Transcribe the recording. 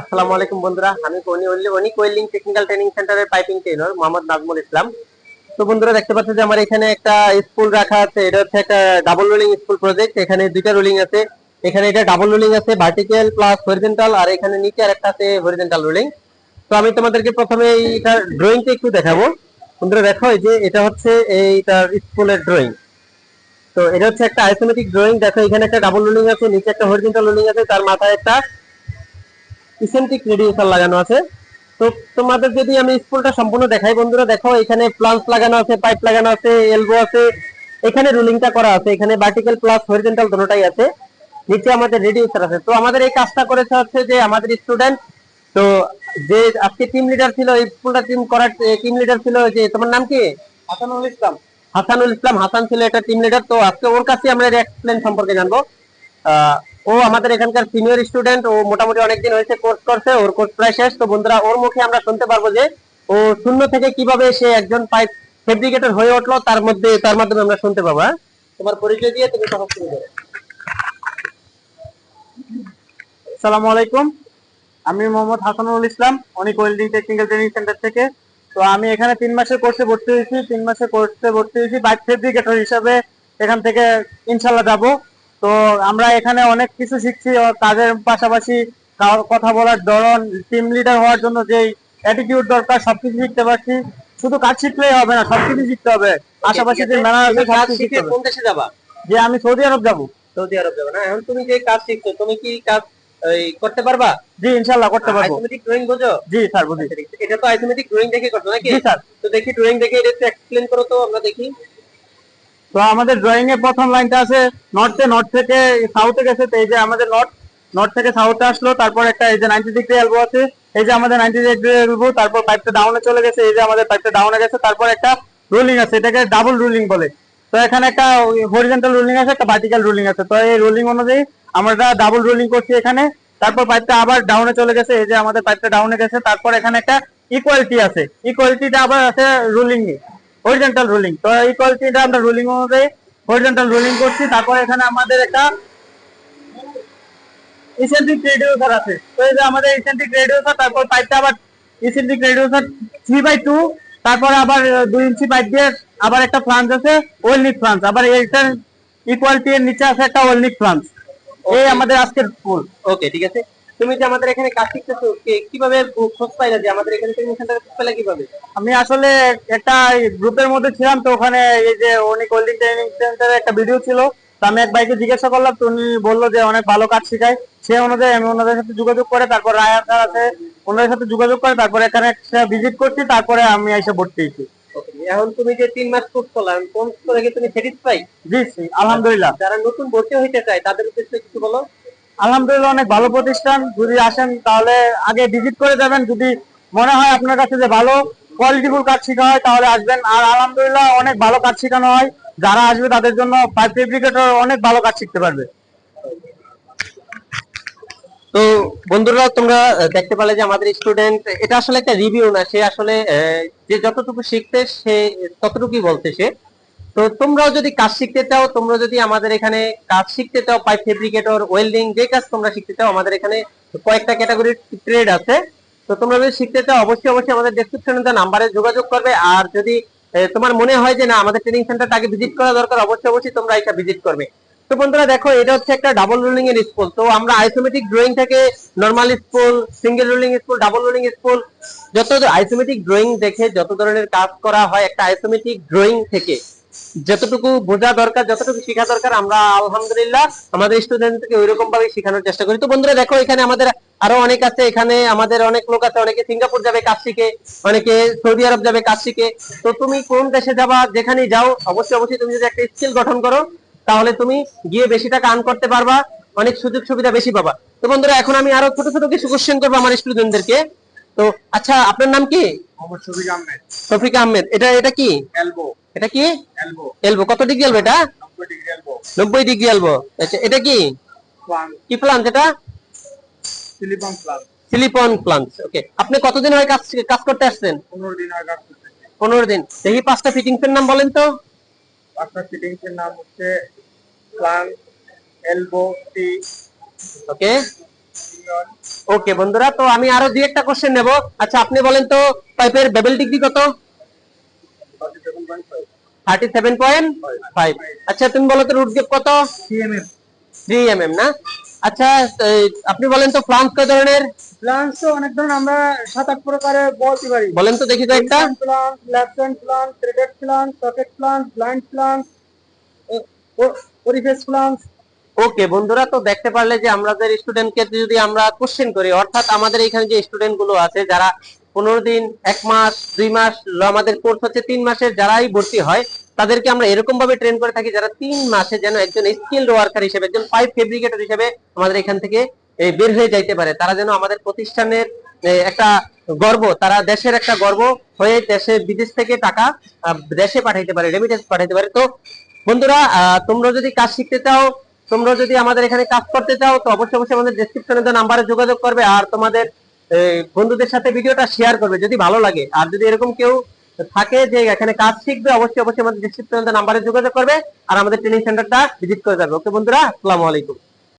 আসসালামু আলাইকুম বন্ধুরা, আমি অনি অনি কোয়েলিং টেকনিক্যাল ট্রেনিং সেন্টারের পাইপিং ট্রেনার মোহাম্মদ নাজমুল ইসলাম। তো বন্ধুরা, দেখতে পাচ্ছেন যে আমার এখানে একটা স্কুল রাখা আছে, এটা হচ্ছে একটা ডাবল রোলিং স্কুল প্রজেক্ট এখানে দুইটা রোলিং আছে। এখানে এটা ডাবল রোলিং আছে ভার্টিক্যাল প্লাস হরিজেন্টাল আর এখানে নিচে আর একটা আছে হরিজেন্টাল রোলিং তো আমি তোমাদেরকে প্রথমে এইটার ড্রয়িংটা একটু দেখাবো। বন্ধুরা, দেখো যে এটা হচ্ছে এইটার স্কুলের ড্রয়িং তো এটা হচ্ছে একটা আইসোমেটিক ড্রয়িং দেখো এখানে একটা ডাবল রোলিং আছে, নিচে একটা হরিজেন্টাল রোলিং আছে, তার মাথায় একটা ইসেন্ট্রিক রেডিয়েশন লাগানো আছে। তো তোমাদের যদি আমি স্কুলটা সম্পূর্ণ দেখাই বন্ধুরা দেখো এখানে প্লান্স লাগানো আছে পাইপ লাগানো আছে এলবো আছে এখানে রুলিংটা করা আছে এখানে ভার্টিক্যাল প্লাস হরিজেন্টাল দুটোটাই আছে নিচে আমাদের রেডিউসার আছে। তো আমাদের এই কাজটা করেছে হচ্ছে যে আমাদের স্টুডেন্ট তো যে আজকে টিম লিডার ছিল এই স্কুলটা টিম করার টিম লিডার ছিল যে তোমার নাম কি? হাসানুল ইসলাম। হাসানুল ইসলাম হাসান ছিল একটা টিম লিডার তো আজকে ওর কাছে আমরা এক্সপ্লেন সম্পর্কে জানব। আহ, ও আমাদের এখানকার সিনিয়র স্টুডেন্ট ও মোটামুটি অনেকদিন হয়েছে কোর্স করছে, ওর কোর্স প্রায় শেষ। তো বন্ধুরা, ওর মুখে আমরা শুনতে পারব যে, ও শূন্য থেকে কীভাবে সে একজন পাইপ ফেব্রিকেটর হয়ে উঠল, তার মধ্যে, তার মাধ্যমে আমরা শুনতে পাবো হ্যাঁ? তোমার পরিচয় দিয়ে তুমি কথা শুরু করো আসসালামু আলাইকুম। আমি Mohammad Hasanul Islam Anik welding technical training center থেকে। তো আমি এখানে তিন মাসের কোর্সে ভর্তি হয়েছি, তিন মাসের কোর্সে ভর্তি হয়েছি বাইক ফেব্রিকেটর হিসাবে এখান থেকে ইনশাল্লাহ যাব। তো আমরা এখানে অনেক কিছু শিখছি কাজের পাশাপাশি কথা বলার ধরন টিম লিডার হওয়ার জন্য যেই অ্যাটিটিউড দরকার সবকিছু শিখতে পারছি। শুধু কাজ শিখলেই হবে না সবকিছু শিখতে হবে। পাশাপাশি যে ম্যানার আছে সবকিছু শিখে শিখতে কোন দেশে যাবা? যে আমি সৌদি আরব যাব। সৌদি আরব যাবে না? এখন তুমি যে কাজ শিখছো তুমি কি কাজ এই, করতে পারবা? জি ইনশাল্লাহ করতে পারব। আইসোমেটিক ড্রয়িং বুঝো? জি স্যার বুঝি এটা তো আইসোমেটিক ড্রয়িং দেখে করছ নাকি? জি স্যার। তো দেখি ড্রয়িং দেখে এটা একটু এক্সপ্লেন করো তো আমরা দেখি। তো আমাদের ড্রয়িং এর প্রথম লাইনটা আছে নর্থে নর্থ থেকে সাউথে গেছে এই যে আমাদের নর্থ নর্থ থেকে সাউথে আসলো, তারপর একটা এই যে নাইনটি ডিগ্রি এলবো আছে, এই যে আমাদের নাইনটি ডিগ্রি এলবো তারপর পাইপটা ডাউনে চলে গেছে, এই যে আমাদের পাইপটা ডাউনে গেছে, তারপর একটা রুলিং আছে, এটাকে ডাবল রুলিং বলে। তো এখানে একটা হরিজেন্টাল রুলিং আছে, একটা ভার্টিক্যাল রুলিং আছে, তো এই রুলিং অনুযায়ী আমরা ডাবল রুলিং করছি এখানে, তারপর পাইপটা আবার ডাউনে চলে গেছে, এই যে আমাদের পাইপটা ডাউনে গেছে, তারপর এখানে একটা ইকুয়ালিটি আছে ইকুয়ালিটিটা আবার আছে রুলিং হরিজেন্টাল রুলিং তো ইকুয়ালিটিটা আমরা রুলিং অনুযায়ী হরিজেন্টাল রুলিং করছি। তারপর এখানে আমাদের একটা ইসেন্ট্রিক রেডিউসার আছে। তো এই যে আমাদের ইসেন্ট্রিক রেডিউসার তারপর পাইপটা আবার eccentric reducer three by two তারপর আবার দুই ইঞ্চি পাইপ দিয়ে আবার একটা ফ্লান্স আছে ওয়েলনিক ফ্লান্স আবার এইটার ইকুয়ালিটি এর নিচে আছে একটা ওয়েলনিক ফ্লান্স এই আমাদের আজকের ফুল ওকে ঠিক আছে। তুমি যে আমাদের এখানে কাজ শিখতেছো কীভাবে খোঁজ পাইলা যে আমাদের এখানে ট্রেনিং সেন্টারে খোঁজ পাইলা কীভাবে? আমি আসলে একটা গ্রুপের মধ্যে ছিলাম তো ওখানে এই যে অনেক হোল্ডিং ট্রেনিং সেন্টারে একটা ভিডিও ছিল তো আমি এক ভাইকে জিজ্ঞাসা করলাম তো উনি বলল যে অনেক ভালো কাজ শেখায়। সে অনুযায়ী আমি ওনাদের সাথে যোগাযোগ করে তারপর রায়া স্যার আছে ওনাদের সাথে যোগাযোগ করে তারপরে এখানে একটা ভিজিট করছি তারপরে আমি এসে ভর্তি হয়েছি। এখন তুমি যে তিন মাস কোর্স করলাম কোর্স করে কি তুমি স্যাটিসফাই জি জি, আলহামদুলিল্লাহ। যারা নতুন ভর্তি হইতে চায় তাদের উদ্দেশ্যে কিছু বলো। আলহামদুলিল্লাহ, অনেক ভালো প্রতিষ্ঠান। যদি আসেন, তাহলে আগে ভিজিট করে যাবেন। যদি মনে হয় আপনার কাছে যে ভালো কোয়ালিটিফুল কাজ শেখা হয় তাহলে আসবেন। আর আলহামদুলিল্লাহ, অনেক ভালো কাজ শেখানো হয়। যারা আসবে, তাদের জন্য ফেব্রিকেটর অনেক ভালো কাজ শিখতে পারবে। তো বন্ধুরা, তোমরা দেখতে পারলে যে আমাদের স্টুডেন্ট এটা আসলে একটা রিভিউ না, সে আসলে যে যতটুকু শিখতে সে, ততটুকুই বলতে সে। তো তোমরাও যদি কাজ শিখতে চাও, তোমরা যদি আমাদের এখানে কাজ শিখতে চাও, পাইপ ফেব্রিকেটর, ওয়েল্ডিং, যে কাজ তোমরা শিখতে চাও, আমাদের এখানে কয়েকটা ক্যাটাগরির ট্রেড আছে। তো তোমরা যদি শিখতে চাও, অবশ্যই অবশ্যই আমাদের ডেসক্রিপশনে দেওয়া নাম্বারে যোগাযোগ করবে। আর যদি তোমার মনে হয় যে না, আমাদের ট্রেনিং সেন্টারটা আগে ভিজিট করা দরকার, অবশ্যই অবশ্যই তোমরা এটা ভিজিট করবে। তো বন্ধুরা, দেখো, এটা হচ্ছে একটা ডাবল রুলিং এর স্কুল তো আমরা আইসোমেটিক ড্রয়িং থেকে normal school single ruling school double ruling school যত আইসোমেটিক ড্রয়িং দেখে, যত ধরনের কাজ করা হয়, একটা আইসোমেটিক ড্রয়িং থেকে। যতটুকু বোঝা দরকার যতটুকু শেখা দরকার আমরা আলহামদুলিল্লাহ আমাদের স্টুডেন্টকে ওইরকম ভাবে শেখানোর চেষ্টা করি। তো বন্ধুরা দেখো এখানে আমাদের আরও অনেক আছে। এখানে আমাদের অনেক লোক আছে অনেকে সিঙ্গাপুর যাবে কাজ শিখে। অনেকে সৌদি আরব যাবে কাজ শিখে। তো তুমি কোন দেশে যাবা যেখানে যাও অবশ্যই অবশ্যই তুমি যদি একটা স্কিল গঠন করো তাহলে তুমি গিয়ে বেশি টাকা আর্ন করতে পারবা অনেক সুযোগ সুবিধা বেশি পাবা। তো বন্ধুরা এখন আমি আরও ছোট ছোট কিছু কোশ্চেন করব আমার স্টুডেন্টদেরকে তো আচ্ছা আপনার নাম কি? শফিক আহমেদ। শফিক আহমেদ এটা এটা কি? এলবো এটা কি? এলবো কত ডিগ্রি এলবো এটা? নব্বই ডিগ্রি এলবো আচ্ছা এটা কি? কি প্লান্ট এটা? প্লান্ট ওকে আপনি কতদিন হয় কাজ কাজ করতে আসছেন? পনেরো দিন দেখি পাঁচটা ফিটিংস এর নাম বলেন তো। ফিটিংস এর নাম হচ্ছে এলবো টি ওকে ওকে বন্ধুরা তো আমি আরও দুই একটা কোশ্চেন নেব। আচ্ছা আপনি বলেন তো পাইপের বেবেল ডিগ্রি কত? থার্টি সেভেন পয়েন্ট ফাইভ আচ্ছা তুমি বলো তো রুট গেপ কত? থ্রি এম এম না? আচ্ছা আপনি বলেন তো কয় ধরনের? তো অনেক ধরনের আমরা সাত আট প্রকারের বলতে পারি। বলেন তো দেখি তো একটা। Flange left hand flange threaded flange socket flange blind flange পরিফেস flange okay বন্ধুরা তো দেখতে পারলে যে আমাদের স্টুডেন্টকে যদি আমরা কোশ্চেন করি অর্থাৎ আমাদের এখানে যে স্টুডেন্টগুলো আছে যারা পনেরো দিন, এক মাস, দুই মাস আমাদের কোর্স হচ্ছে তিন মাসের, যারাই ভর্তি হয়, তাদেরকে আমরা এরকম ভাবে ট্রেন করে থাকি যারা তিন মাসে যেন একজন স্কিল্ড ওয়ার্কার হিসেবে, একজন পাইপ ফেব্রিকেটর হিসেবে আমাদের এখান থেকে বের হয়ে যাইতে পারে। তারা যেন আমাদের প্রতিষ্ঠানের একটা গর্ব, তারা দেশের একটা গর্ব হয়ে দেশে, বিদেশ থেকে টাকা দেশে পাঠাইতে পারে রেমিটেন্স পাঠাইতে পারে। তো, বন্ধুরা তোমরা যদি কাজ শিখতে চাও, তোমরা যদি আমাদের এখানে কাজ করতে চাও, তো অবশ্যই অবশ্যই আমাদের ডেসক্রিপশনে নাম্বারে যোগাযোগ করবে, আর তোমাদের বন্ধুদের সাথে ভিডিওটা শেয়ার করবে যদি ভালো লাগে। আর যদি এরকম কেউ থাকে যে এখানে কাজ শিখবে, অবশ্যই অবশ্যই আমাদের নিশ্চিত নাম্বারে যোগাযোগ করবে, আর আমাদের ট্রেনিং সেন্টারটা ভিজিট করে যাবে। ওকে বন্ধুরা, আসসালামু আলাইকুম।